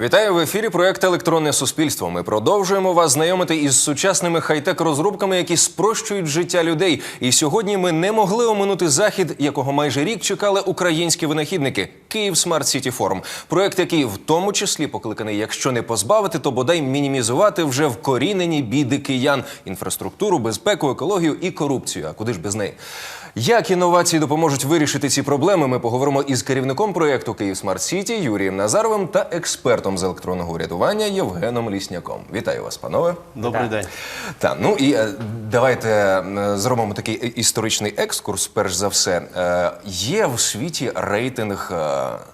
Вітаю в ефірі. Проект Електронне суспільство. Ми продовжуємо вас знайомити із сучасними хай-тек розробками, які спрощують життя людей. І сьогодні ми не могли оминути захід, якого майже рік чекали українські винахідники Київ Смарт Сіті Форум. Проект, який в тому числі покликаний, якщо не позбавити, то бодай мінімізувати вже вкорінені біди киян, інфраструктуру, безпеку, екологію і корупцію. А куди ж без неї? Як інновації допоможуть вирішити ці проблеми? Ми поговоримо із керівником проєкту Київ Смарт Сіті Юрієм Назаровим та експертом з електронного урядування Євгеном Лісняком. Вітаю вас, панове. Добрий день. Так, ну і е, давайте е, зробимо такий історичний екскурс. Перш за все, Е, є в світі рейтинг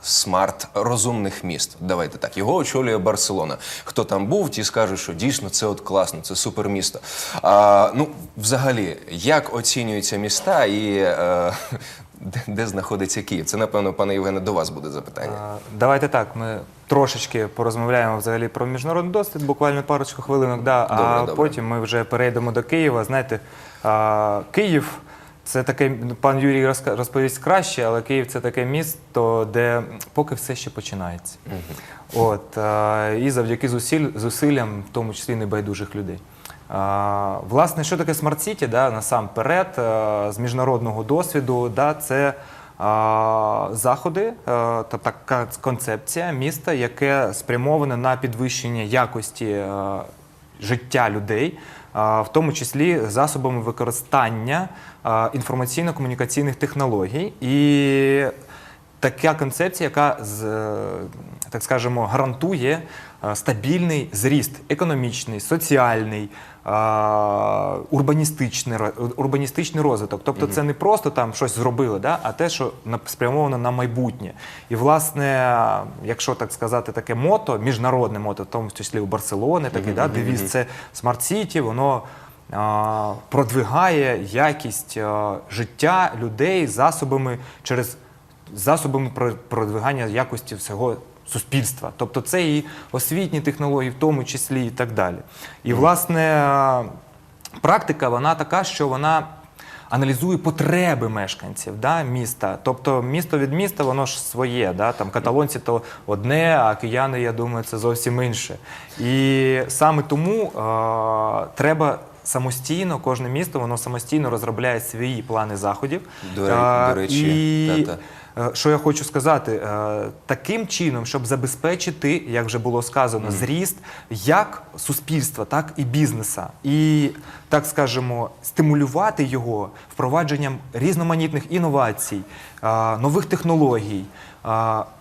смарт розумних міст. Давайте так. Його очолює Барселона. Хто там був, ті скажуть, що дійсно це от класно, це супер місто. А, ну, взагалі, як оцінюються міста і е, де, де знаходиться Київ? Це напевно, пане Євгене, до вас буде запитання. Давайте так. Ми трошечки порозмовляємо взагалі про міжнародний досвід, буквально парочку хвилинок. Да, а Добре, добре. потім ми вже перейдемо до Києва. Знаєте, а, Київ це таке, пан Юрій розповість краще, але Київ це таке місто, де поки все ще починається. От, і завдяки зусиль, зусиллям, в тому числі небайдужих людей. Власне, що таке Смарт Сіті? Да, насамперед, з міжнародного досвіду, да, це заходи, е, та така концепція міста, яке спрямоване на підвищення якості е, життя людей, в тому числі засобами використання е, інформаційно-комунікаційних технологій. І така концепція, яка з, е, так скажемо, гарантує е, стабільний зріст економічний, соціальний, е, урбаністичний, урбаністичний розвиток. Тобто це не просто там щось зробили, да, а те, що спрямовано на майбутнє. І, власне, якщо так сказати, таке мото, міжнародне мото, в тому числі у Барселони, такий да, девіз, це Смарт Сіті, воно а, продвигає якість а, життя людей засобами через засобами про- продвигання якості всього суспільства. Тобто це і освітні технології, в тому числі і так далі. І власне практика вона така, що вона. Аналізує потреби мешканців да, міста. Тобто місто від міста, воно ж своє. Да? Там каталонці то одне, а кияни, я думаю, це зовсім інше. І саме тому е, треба самостійно, кожне місто воно самостійно розробляє свої плани заходів. До Е, до речі, і, та-та. Е, Що я хочу сказати, Е, таким чином, щоб забезпечити, як вже було сказано, зріст як суспільства, так і бізнеса, і так скажемо, стимулювати його впровадженням різноманітних інновацій, е, нових технологій.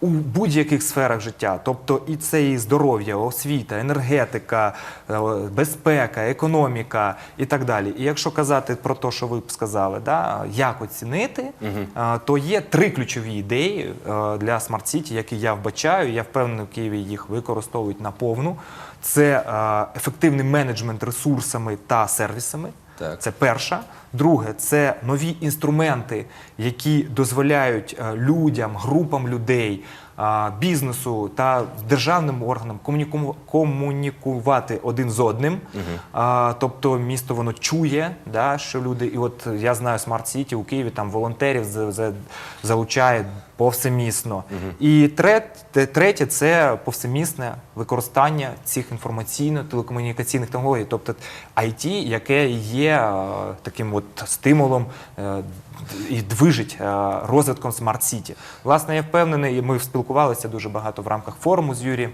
У будь-яких сферах життя, тобто і це і здоров'я, освіта, енергетика, е, безпека, економіка і так далі. І якщо казати про те, що ви б сказали, да, як оцінити, е, то є три ключові ідеї е, для Smart City, які я вбачаю. Я впевнений, в Києві їх використовують наповну. Це е, ефективний менеджмент ресурсами та сервісами. Так. Це перша. Друге, це нові інструменти, які дозволяють е, людям, групам людей, е, бізнесу та державним органам комуніку- комунікувати один з одним. А, Тобто місто воно чує, да, що люди, і от я знаю Смарт Сіті у Києві там волонтерів за- за- залучає повсемісно. І третє, третє це повсемісне використання цих інформаційно-телекомунікаційних технологій, тобто IT, яке є е, таким от стимулом е, і движить е, розвитком Смарт Сіті. Власне, я впевнений, ми спілкувалися дуже багато в рамках форуму з Юрієм.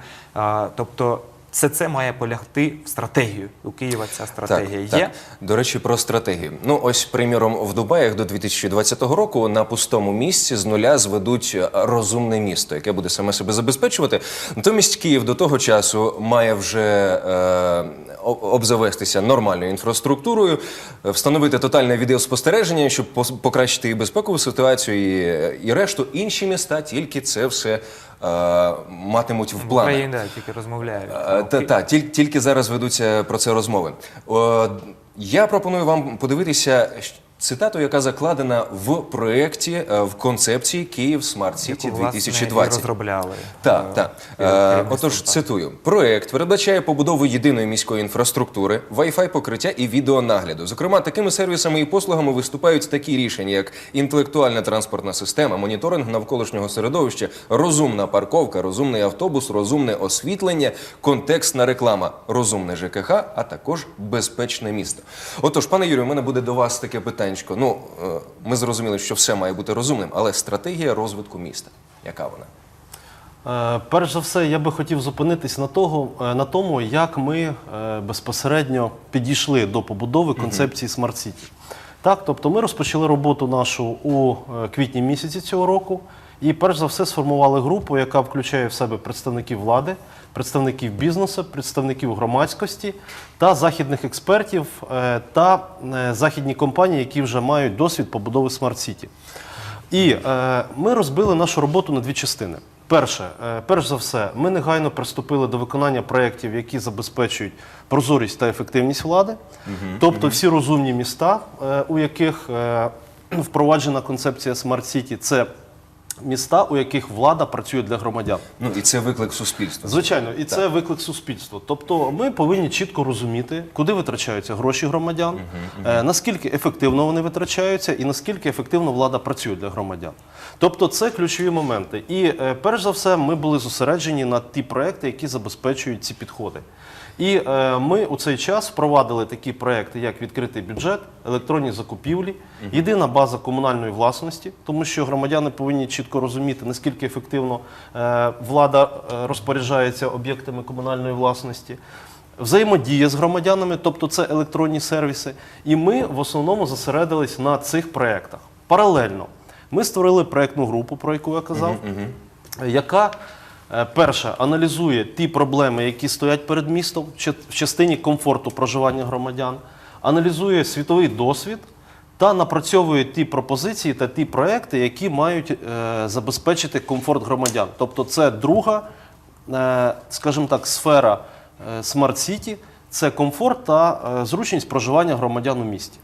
Тобто, все це має полягти в стратегію. У Києва ця стратегія так, є. Так. До речі, про стратегію. Ну, ось, приміром, в Дубаях до 2020 року на пустому місці з нуля зведуть е, розумне місто, яке буде саме себе забезпечувати. Натомість Київ до того часу має вже е, обзавестися нормальною інфраструктурою, встановити тотальне відеоспостереження, щоб покращити і безпекову ситуацію, і, е, і решту інші міста тільки це все матимуть в планах. Україні да, тільки розмовляють. Е, Та, та, тіль- тільки зараз ведуться про це розмови. Я пропоную вам подивитися, цитату, яка закладена в проєкті, е, в концепції Київ Смарт Сіті яку, власне, і 2020. розробляли. Так, е, так. Е, Отож, цитую: проект передбачає побудову єдиної міської інфраструктури, Wi-Fi покриття і відеонагляду. Зокрема, такими сервісами і послугами виступають такі рішення, як інтелектуальна транспортна система, моніторинг навколишнього середовища, розумна парковка, розумний автобус, розумне освітлення, контекстна реклама, розумне ЖКХ, а також безпечне місто. Отож, пане Юрію, у мене буде до вас таке питаннячко. Ну, е, ми зрозуміли, що все має бути розумним, але стратегія розвитку міста. Яка вона? Е, Перш за все, я би хотів зупинитись на, того, е, на тому, як ми безпосередньо підійшли до побудови концепції City. Так, тобто ми розпочали роботу нашу у квітні місяці цього року, і перш за все сформували групу, яка включає в себе представників влади, представників бізнесу, представників громадськості та західних експертів е, та е, західні компанії, які вже мають досвід побудови City. І е, ми розбили нашу роботу на дві частини. Перше, перш за все, ми негайно приступили до виконання проєктів, які забезпечують прозорість та ефективність влади, тобто всі розумні міста, у яких впроваджена концепція City, це міста, у яких влада працює для громадян. Ну і це виклик суспільства. Звичайно, і це виклик суспільства. Тобто, ми повинні чітко розуміти, куди витрачаються гроші громадян, е, наскільки ефективно вони витрачаються, і наскільки ефективно влада працює для громадян. Тобто, це ключові моменти. І е, перш за все, ми були зосереджені на ті проекти, які забезпечують ці підходи. І е, ми у цей час впровадили такі проекти, як відкритий бюджет, електронні закупівлі, єдина база комунальної власності, тому що громадяни повинні чітко розуміти, наскільки ефективно е, влада е, розпоряджається об'єктами комунальної власності. Взаємодія з громадянами, тобто це електронні сервіси. І ми в основному зосередились на цих проєктах. Паралельно ми створили проєктну групу, про яку я казав, яка е, перше аналізує ті проблеми, які стоять перед містом в частині комфорту проживання громадян, аналізує світовий досвід та напрацьовує ті пропозиції та ті проекти, які мають е, забезпечити комфорт громадян. Тобто, це друга, е, скажімо так, сфера City – це комфорт та е, зручність проживання громадян у місті.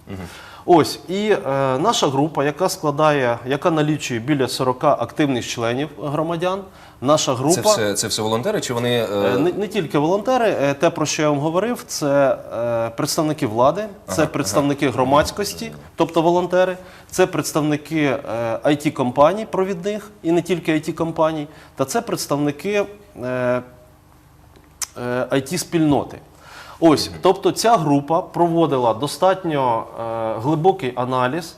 Ось і е, наша група, яка складає, яка налічує біля 40 активних членів громадян. Наша група Це все, це все волонтери, чи вони. е, Е, Не, не тільки волонтери, е, те, про що я вам говорив, це е, представники влади, це представники громадськості, тобто волонтери, це представники е, it компаній провідних і не тільки it компаній, та це представники е, it спільноти. Ось, тобто ця група проводила достатньо е, глибокий аналіз,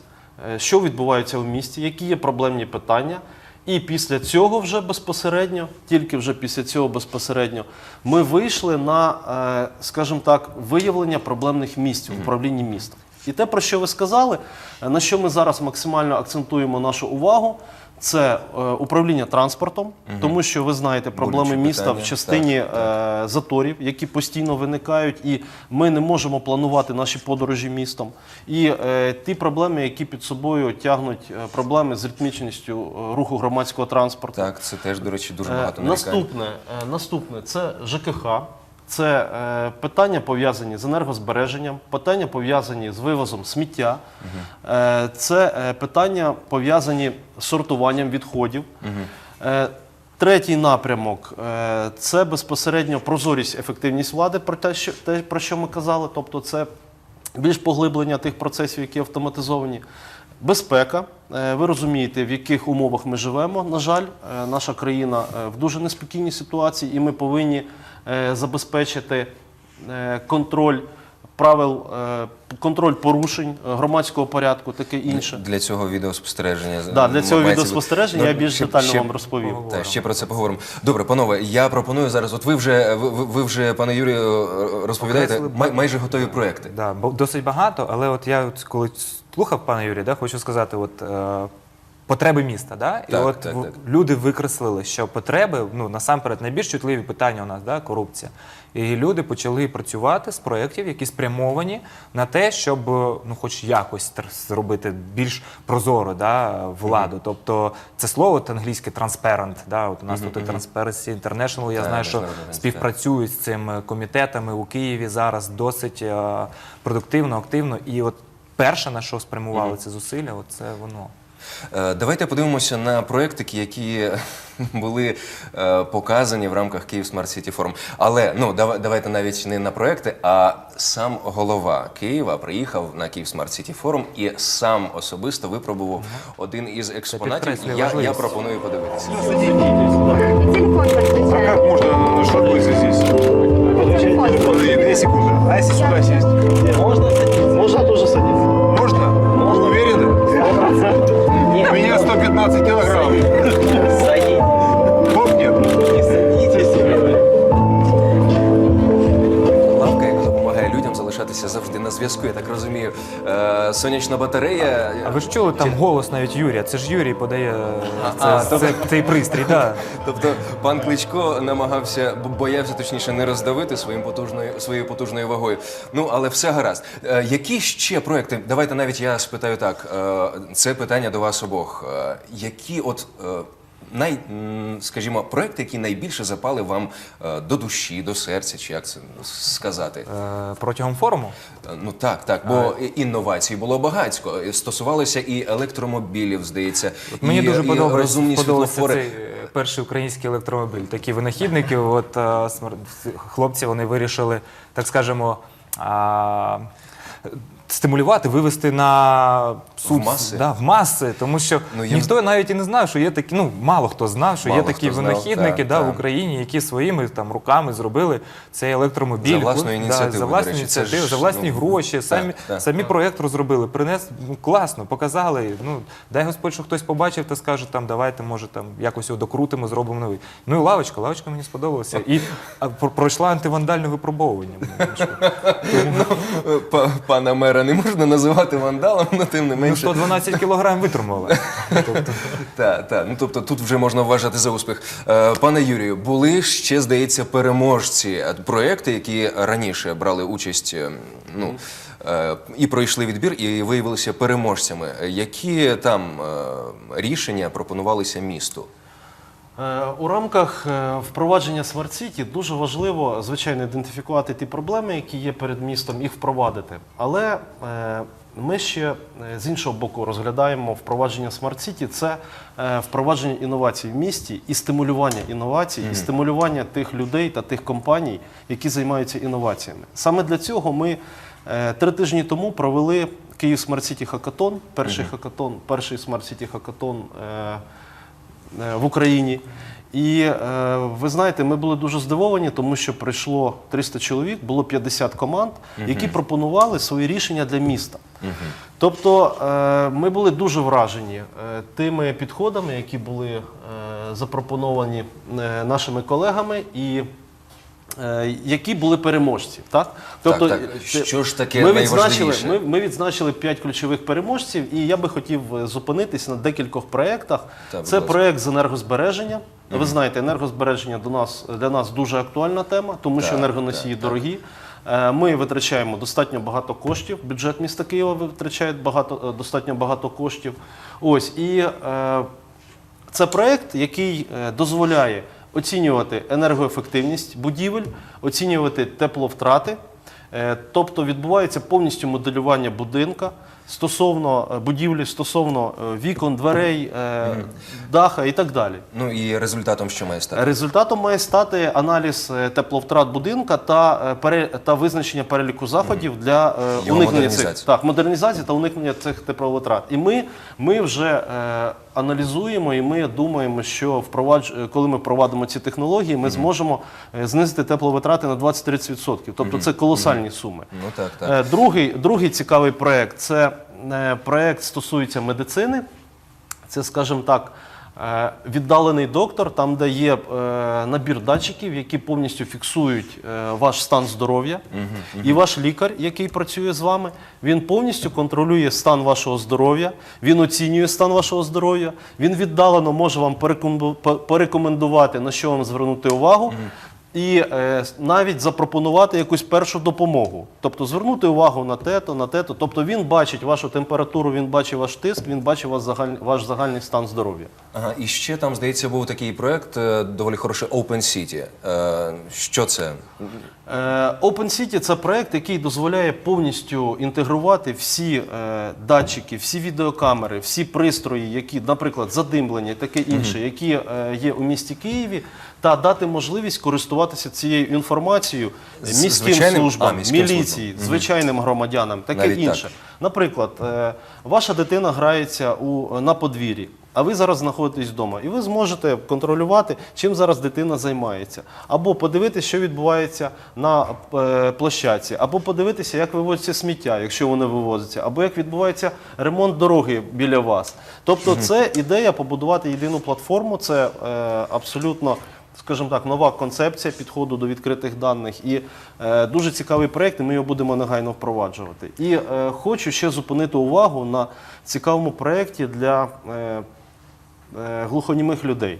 е, що відбувається в місті, які є проблемні питання. І після цього вже безпосередньо, тільки вже після цього безпосередньо, ми вийшли на, е, скажімо так, виявлення проблемних місць в управлінні містом. І те, про що ви сказали, е, на що ми зараз максимально акцентуємо нашу увагу, це е, управління транспортом, тому що ви знаєте проблеми Болючі міста питання, в частині е, заторів, які постійно виникають, і ми не можемо планувати наші подорожі містом. І е, ті проблеми, які під собою тягнуть е, проблеми з ритмічністю е, руху громадського транспорту. Так, це теж, до речі, дуже Е, багато нарікань. Наступне, е, наступне це ЖКХ. Це е, питання пов'язані з енергозбереженням, питання пов'язані з вивозом сміття, е, це е, питання пов'язані з сортуванням відходів. Е, третій напрямок е, це безпосередньо прозорість, ефективність влади, про те, що, те, про що ми казали. Тобто, це більш поглиблення тих процесів, які автоматизовані. Безпека. Е, Ви розумієте, в яких умовах ми живемо. На жаль, е, наша країна е, в дуже неспокійній ситуації, і ми повинні забезпечити контроль правил, е, контроль порушень е, громадського порядку, таке інше. Для цього відеоспостереження. Да, для цього мається відеоспостереження я більш Ще- детально ще- вам розповім. Та, ще про це поговоримо. Добре, панове, я пропоную зараз. От ви вже ви, ви- вже, пане Юрію, е, розповідаєте май, майже готові проекти. Да, досить багато, але от я коли слухав пана Юрія, да, хочу сказати, от потреби міста. Да? І Так, от так, в- так. люди викреслили, що потреби, ну насамперед, найбільш чутливі питання у нас, да, корупція. І люди почали працювати з проєктів, які спрямовані на те, щоб ну, хоч якось зробити більш прозоро да, владу. Тобто це слово от англійське transparent, да, от у нас тут і Transparency International, я Так, знаю, що організація. з цими комітетами у Києві зараз досить е, продуктивно, активно. І от перше, на що спрямували це зусилля, от це воно. Е, Давайте подивимося на проектики, які були е, показані в рамках Київ Smart City Forum. Але ну дава- давайте навіть не на проекти, а сам голова Києва приїхав на Київ Smart City Forum і сам особисто випробував один із експонатів. Я, я пропоную подивитися. А подключай. как можно шаблыться здесь? Две. А сюда сесть? Зв'язку. Я так розумію. Е, сонячна батарея. А ви ж чули там голос навіть Юрія? Це ж Юрій подає це, а, це- цей пристрій. Да. Тобто пан Кличко намагався, бо- боявся точніше не роздавити своїм потужною своєю потужною вагою. Ну але все гаразд. Е, які ще проекти? Давайте навіть я спитаю так. Е, це питання до вас обох. Е, які от. е, Най, скажімо, проекти, які найбільше запали вам е, до душі, до серця, чи як це сказати? Е, Протягом форуму. Е, Ну так, так, бо інновацій було багатько. Стосувалося і електромобілів, здається, Мені і, дуже подобається, цей перший український електромобіль. Такі винахідники, от хлопці, вони вирішили, так скажемо. а, Стимулювати, вивести на суд, В маси? Да, в маси, тому що Ну, я- ніхто навіть і не знав, що є такі, ну мало хто знав, що Мало є такі знав, винахідники так, да, так. в Україні, які своїми там руками зробили цей електромобіль. За власною Да, за власну ініціативу, ж, за власні ну, гроші, самі, так. самі проєкт розробили, принес ну, класно, показали. Ну дай Господь, що хтось побачив та скаже, там давайте, може, там якось його докрутимо, зробимо новий. Ну і лавочка, лавочка мені сподобалася. І пройшла антивандальне випробовування. Е, па- Пана не можна називати вандалом, але тим не Ну, менше. 112 кілограм витримала. Тобто, Так, так. Ну тобто тут вже можна вважати за успіх. Е, Пане Юрію, були ще, здається, переможці проекти, які раніше брали участь. е, Ну е, і пройшли відбір, і виявилися переможцями. Які там рішення пропонувалися місту? Е, У рамках е, впровадження Smart City дуже важливо, звичайно, ідентифікувати ті проблеми, які є перед містом, їх впровадити. Але е, ми ще з іншого боку розглядаємо впровадження Smart City – це впровадження інновацій в місті і стимулювання інновацій, і стимулювання тих людей та тих компаній, які займаються інноваціями. Саме для цього ми три тижні тому провели Київ Smart City Хакатон, перший хакатон, перший Smart City Хакатон. Е, в Україні. І е, ви знаєте, ми були дуже здивовані, тому що прийшло 300 чоловік, було 50 команд, які пропонували свої рішення для міста. Тобто е, ми були дуже вражені е, тими підходами, які були е, запропоновані е, нашими колегами. І які були переможці, так? Тобто, так. е, Що ж таке ми відзначили, ми, ми відзначили п'ять ключових переможців, і я би хотів е, зупинитись на декількох проєктах. Так, Це проєкт з енергозбереження. Ви знаєте, енергозбереження до нас для нас дуже актуальна тема, тому що Так, енергоносії дорогі. Е, Ми витрачаємо достатньо багато коштів. Бюджет міста Києва витрачає багато, е, достатньо багато коштів. Ось і е, це проект, який е, дозволяє оцінювати енергоефективність будівель, оцінювати тепловтрати. Е, Тобто відбувається повністю моделювання будинка стосовно е, будівлі, стосовно е, вікон, дверей, даха і так далі. Ну і результатом що має стати? Результатом має стати аналіз тепловтрат будинка та, та визначення переліку заходів для Його уникнення цих так, модернізації та уникнення цих тепловитрат. І ми, ми вже аналізуємо і ми думаємо, що впровадж... е, коли ми впровадимо ці технології, ми зможемо е, знизити тепловитрати на 20-30%. Тобто це колосальні суми. Ну так, так. Е, Другий, другий цікавий проєкт це проект проєкт стосується медицини. Це, скажімо так, е, віддалений доктор, там, де є е, набір датчиків, які повністю фіксують е, ваш стан здоров'я. І ваш лікар, який працює з вами, він повністю контролює стан вашого здоров'я, він оцінює стан вашого здоров'я, він віддалено може вам порекомендувати, на що вам звернути увагу. І е, навіть запропонувати якусь першу допомогу, тобто звернути увагу на те-то, на те-то. Тобто він бачить вашу температуру, він бачить ваш тиск, він бачить ваш, загаль... ваш загальний стан здоров'я. Ага, і ще там, здається, був такий проект е, доволі хороший Open City. Е, Що це? Е, Open City – це проект, який дозволяє повністю інтегрувати всі е, датчики, всі відеокамери, всі пристрої, які, наприклад, задимлення, таке інше, які е, є у місті Києві, та дати можливість користуватися цією інформацією міським звичайним- службам, а, міським міліції, звичайним громадянам, таке Навіть так. інше. Наприклад, е, ваша дитина грається у, на подвір'ї, а ви зараз знаходитесь вдома, і ви зможете контролювати, чим зараз дитина займається, або подивитися, що відбувається на е, площадці, або подивитися, як вивозиться сміття, якщо воно вивозиться, або як відбувається ремонт дороги біля вас. Тобто, це ідея побудувати єдину платформу, це е, абсолютно скажімо так, нова концепція підходу до відкритих даних і е, дуже цікавий проєкт, і ми його будемо негайно впроваджувати. І е, хочу ще зупинити увагу на цікавому проєкті для е, е, глухонімих людей.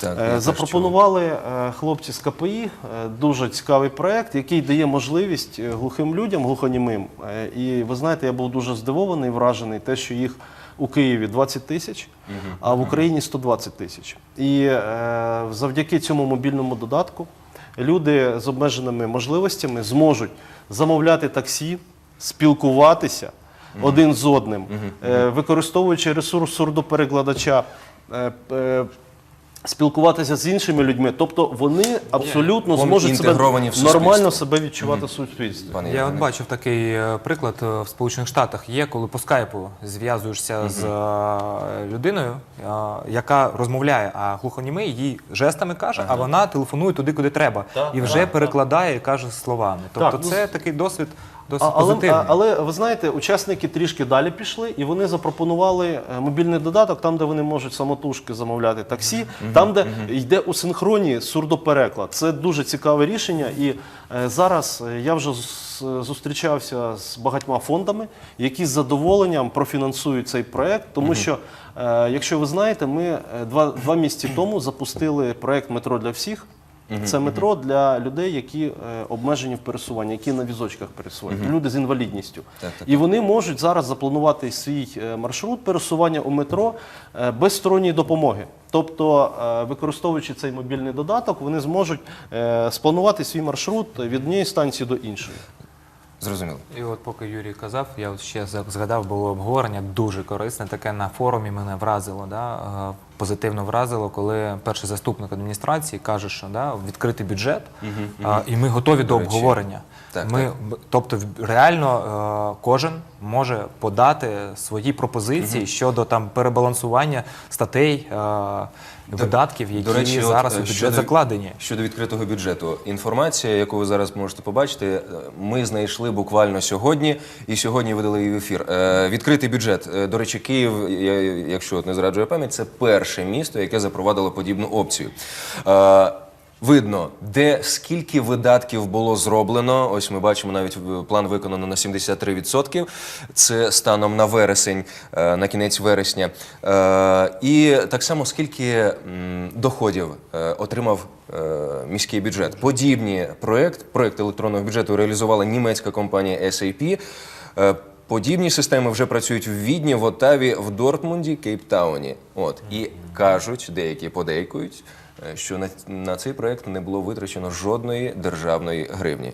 Так, Е, Запропонували е, хлопці з КПІ е, дуже цікавий проєкт, який дає можливість глухим людям, глухонімим. І ви знаєте, я був дуже здивований, вражений, те, що їх у Києві 20 тисяч, а в Україні 120 тисяч. І е, завдяки цьому мобільному додатку люди з обмеженими можливостями зможуть замовляти таксі, спілкуватися один з одним, е, використовуючи ресурс сурдоперекладача. е, е, Спілкуватися з іншими людьми, тобто вони абсолютно Вони зможуть себе інтегровані в суспільство. нормально себе відчувати в суспільстві. Пане Я от Євгене. бачив такий е, приклад е, в Сполучених Штатах. Є, коли по скайпу зв'язуєшся з е, людиною, е, яка розмовляє, а глухонімий їй жестами каже, а вона телефонує туди, куди треба, і вже перекладає і каже словами. Тобто, ну, це такий досвід досить А, але, позитивний. а- але ви знаєте, учасники трішки далі пішли, і вони запропонували е, мобільний додаток, там, де вони можуть самотужки замовляти таксі, там, де йде у синхроні сурдопереклад. Це дуже цікаве рішення. І е, зараз е, я вже з- зустрічався з багатьма фондами, які з задоволенням профінансують цей проект, тому що, е, якщо ви знаєте, ми е, два, два місяці тому запустили проект Метро для всіх. Це метро для людей, які е, обмежені в пересуванні, які на візочках пересувають, люди з інвалідністю. І вони можуть зараз запланувати свій е, маршрут пересування у метро е, без сторонньої допомоги. Тобто, використовуючи цей мобільний додаток, вони зможуть спланувати свій маршрут від однієї станції до іншої. Зрозуміло. І от поки Юрій казав, я от ще згадав, було обговорення дуже корисне, таке на форумі мене вразило, да, е, позитивно вразило, коли перший заступник адміністрації каже, що да, відкритий бюджет, а, і ми готові до речі, обговорення. так, ми, так. Тобто, реально е, кожен може подати свої пропозиції щодо там перебалансування статей, е, видатків, які До речі, зараз от, у бюджет щодо- закладені. Щодо відкритого бюджету, інформація, яку ви зараз можете побачити, е, ми знайшли буквально сьогодні, і сьогодні видали її в ефір. Е, Відкритий бюджет. Е, До речі, Київ, я- якщо от не зраджує пам'ять, це перше місто, яке запровадило подібну опцію. Е, Видно, де скільки видатків було зроблено. Ось ми бачимо навіть план виконано на 73%. Це станом на вересень, е, на кінець вересня. Е, І так само скільки доходів е, отримав е, міський бюджет. Подібні проект, проект електронного бюджету реалізувала німецька компанія SAP. Е, Подібні системи вже працюють в Відні, в Оттаві, в Дортмунді, Кейптауні. От і кажуть, деякі подейкують, е, що на, на цей проект не було витрачено жодної державної гривні.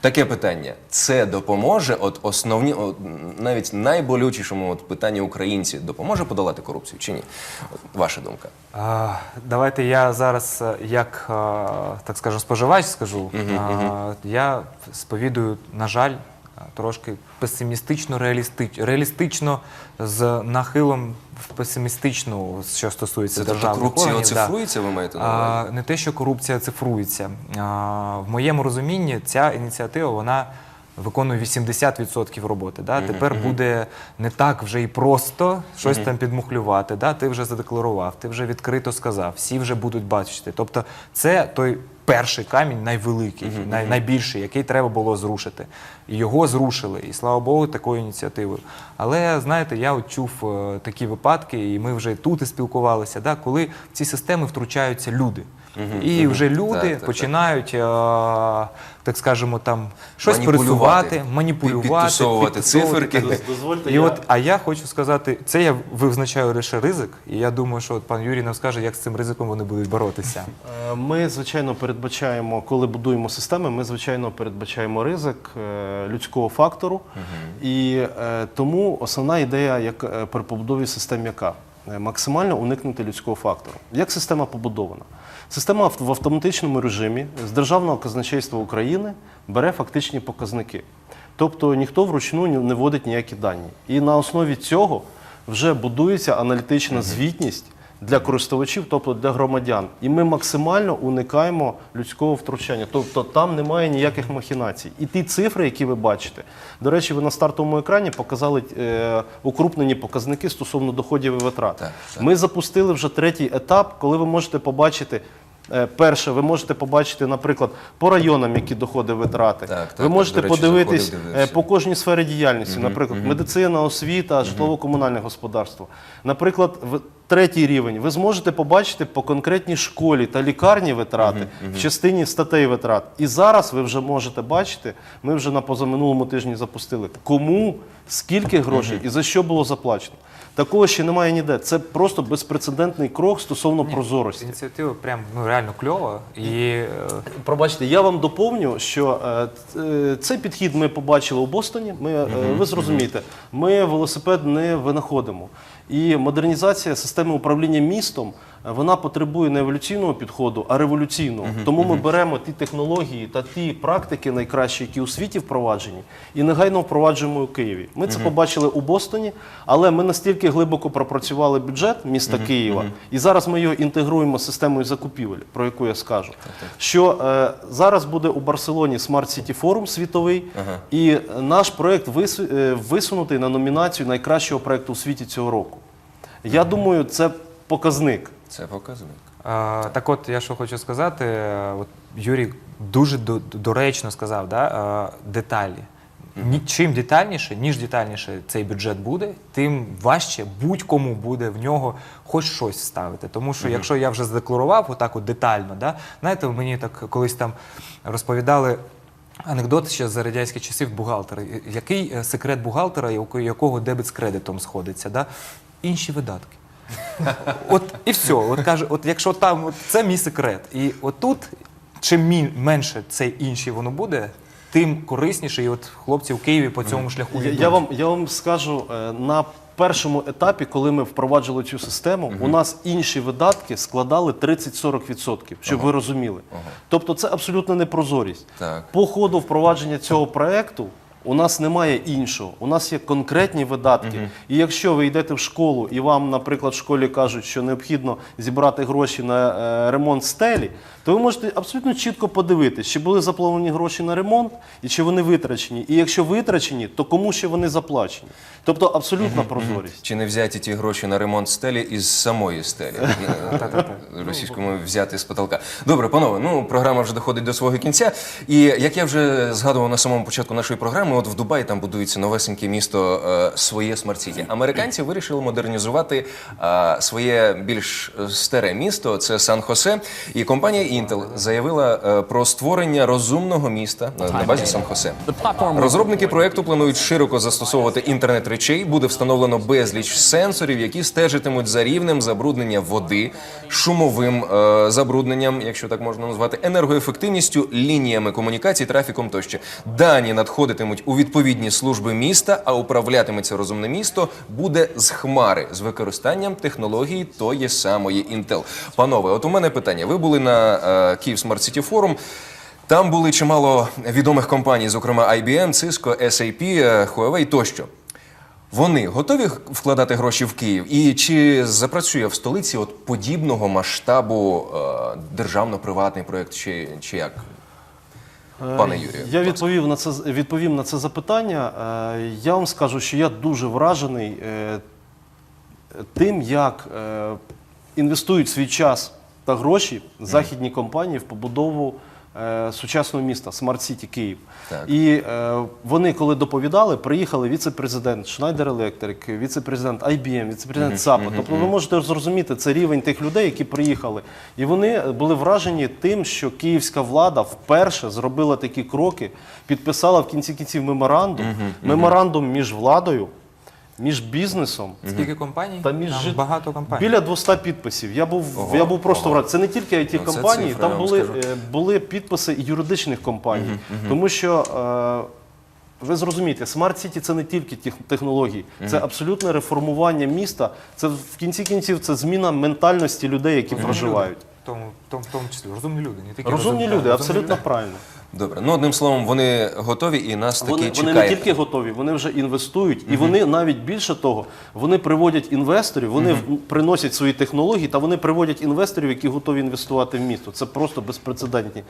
Таке питання: це допоможе, от основні, от, навіть найболючішому от питанні українці допоможе подолати корупцію чи ні? От, ваша думка. А, Давайте я зараз, е, як а, так скажемо, споживач скажу. А, Я сповідую, на жаль, трошки песимістично, реалістич, реалістично з нахилом в песимістичну, що стосується Це тобто державних корупція органів. да. ви маєте на увазі? Не те, що корупція цифрується. В моєму розумінні ця ініціатива вона виконує 80% роботи. Да? Тепер буде не так вже і просто щось там підмухлювати. Да? Ти вже задекларував, ти вже відкрито сказав, всі вже будуть бачити. Тобто, це той. Перший камінь найвеликий, най, найбільший, який треба було зрушити. І його зрушили. І слава Богу, такою ініціативою. Але знаєте, я от чув е, такі випадки, і ми вже тут і спілкувалися, да, коли в ці системи втручаються люди. І вже люди Так, так, так. починають, е, так скажемо, там щось Маніпулювати. просувати, маніпулювати, Підтусовувати циферки. так далі. Дозвольте, І я- от, а я хочу сказати, це я визначаю лише ризик, і я думаю, що от пан Юрій нам скаже, як з цим ризиком вони будуть боротися. Е, Ми, звичайно, передбачаємо, коли будуємо системи, ми, звичайно, передбачаємо ризик е, людського фактору. І е, тому основна ідея як, е, при побудові систем яка? Е, Максимально уникнути людського фактору. Як система побудована? Система в автоматичному режимі з Державного казначейства України бере фактичні показники. Тобто ніхто вручну не вводить ніякі дані. І на основі цього вже будується аналітична звітність для користувачів, тобто для громадян. І ми максимально уникаємо людського втручання. Тобто там немає ніяких махінацій. І ті цифри, які ви бачите, до речі, ви на стартовому екрані показали е, укрупнені показники стосовно доходів і витрат. Так, так. Ми запустили вже третій етап, коли ви можете побачити. е, Перше, ви можете побачити, наприклад, по районам, які доходи витрати. Так, так, ви можете речі, подивитись заходив, е, по кожній сфері діяльності, наприклад, медицина, освіта, житлово-комунальне господарство. Наприклад, третій рівень ви зможете побачити по конкретній школі та лікарні витрати в частині статей витрат. І зараз ви вже можете бачити, ми вже на позаминулому тижні запустили, кому, скільки грошей і за що було заплачено. Такого ще немає ніде. Це просто безпрецедентний крок стосовно прозорості. Ініціатива прям ну, реально кльова. І е, Пробачте, я вам доповню, що е, е, цей підхід ми побачили у Бостоні. Ми, е, ви зрозумієте, ми велосипед не винаходимо. І модернізація системи управління містом е, вона потребує не еволюційного підходу, а революційного. Тому ми беремо ті технології та ті практики найкращі, які у світі впроваджені, і негайно впроваджуємо у Києві. Ми це побачили у Бостоні, але ми настільки глибоко пропрацювали бюджет міста Києва, і зараз ми його інтегруємо з системою закупівель, про яку я скажу. Що е, зараз буде у Барселоні Smart City Forum світовий, і наш проект е, висунутий на номінацію найкращого проекту у світі цього року. Я думаю, це показник. Це показник. А, так от я що хочу сказати, от Юрій дуже до- доречно сказав, да, деталі. Ні- Чим детальніше, ніж детальніше цей бюджет буде, тим важче будь-кому буде в нього хоч щось ставити. Тому що якщо я вже задекларував отак от детально, да, знаєте, мені так колись там розповідали. Анекдот ще за радянських часів бухгалтера. Який е, секрет бухгалтера, у якого дебет з кредитом сходиться? Да? Інші видатки. От і все. От каже, от якщо там от це мій секрет. І от тут, чим менше це інші воно буде, тим корисніше. І от хлопці в Києві по цьому шляху Я, йдуть. я, вам, я вам скажу, е, на першому етапі, коли ми впроваджували цю систему, у нас інші видатки складали 30-40%, щоб ви розуміли. Тобто це абсолютно непрозорість. Так. По ходу впровадження цього проекту у нас немає іншого. У нас є конкретні видатки. І якщо ви йдете в школу і вам, наприклад, в школі кажуть, що необхідно зібрати гроші на е, ремонт стелі, то ви можете абсолютно чітко подивитись, чи були заплановані гроші на ремонт і чи вони витрачені. І якщо витрачені, то кому ще вони заплачені. Тобто абсолютна прозорість. Чи не взяті ті гроші на ремонт стелі із самої стелі? Російському взяти з потолка. Добре, панове, ну програма вже доходить до свого кінця. І як я вже згадував на самому початку нашої програми, от в Дубаї там будується новесеньке місто е, своє смарт-сіті. Американці вирішили модернізувати е, своє більш е, старе місто, це Сан-Хосе. І компанія Intel заявила е, про створення розумного міста на, базі Сан-Хосе. Розробники проекту планують широко застосовувати інтернет речей. Буде встановлено безліч сенсорів, які стежитимуть за рівнем забруднення води, шумовим е, забрудненням, якщо так можна назвати, енергоефективністю, лініями комунікацій, трафіком тощо. Дані надходитимуть у відповідні служби міста, а управлятиметься розумне місто буде з хмари з використанням технології тої самої Intel. Панове, от у мене питання. Ви були на е, Київ Smart City Forum. Там були чимало відомих компаній, зокрема IBM, Cisco, SAP, е, Huawei тощо. Вони готові вкладати гроші в Київ? І чи запрацює в столиці от подібного масштабу е, державно-приватний проєкт, чи, чи як? Пане Юрію, Я відповів на це відповім на це запитання. Е, Я вам скажу, що я дуже вражений е, тим, як е, інвестують свій час та гроші західні компанії в побудову е, сучасного міста Смарт Сіті Київ. Так. І е, вони, коли доповідали, приїхали віце-президент Schneider Electric, віце-президент IBM, віце-президент САПа. Тобто ви можете зрозуміти, це рівень тих людей, які приїхали. І вони були вражені тим, що київська влада вперше зробила такі кроки, підписала в кінці кінців меморандум, меморандум між владою, між бізнесом. Скільки компаній? Та між Там жит- багато компаній. Біля 200 підписів. Я був, Ого, я був просто ого. вражений. Це не тільки it Ну, це компанії, я там вам були, скажу. е, були підписи і юридичних компаній. Тому що е, ви зрозумієте, City це не тільки тех- технології, це абсолютне реформування міста. Це в кінці кінців це зміна ментальності людей, які проживають. В тому, в тому, в тому числі розумні люди, не тільки Розумні розумні, люди, абсолютно правильно. Добре, ну одним словом, вони готові і нас таки Вони, вони не тільки готові, вони вже інвестують, і вони навіть більше того, вони приводять інвесторів, вони в- приносять свої технології, та вони приводять інвесторів, які готові інвестувати в місто. Це просто безпрецедентні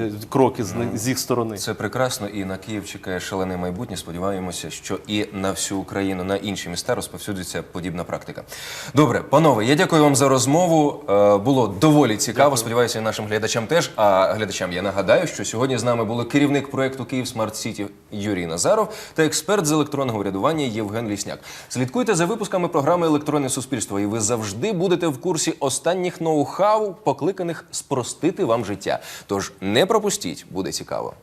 е, кроки з, них- з їх сторони. Це прекрасно, і на Київ чекає шалене майбутнє. Сподіваємося, що і на всю Україну, на інші міста розповсюдиться подібна практика. Добре, панове, я дякую вам за розмову. Е, Було доволі цікаво. Сподіваюся, і нашим глядачам теж. А глядачам я нагадаю, що сьогодні з нами були керівник проєкту Київ Смарт Сіті Юрій Назаров та експерт з електронного урядування Євген Лісняк. Слідкуйте за випусками програми Електронне суспільство, і ви завжди будете в курсі останніх ноу-хау, покликаних спростити вам життя. Тож не пропустіть, буде цікаво.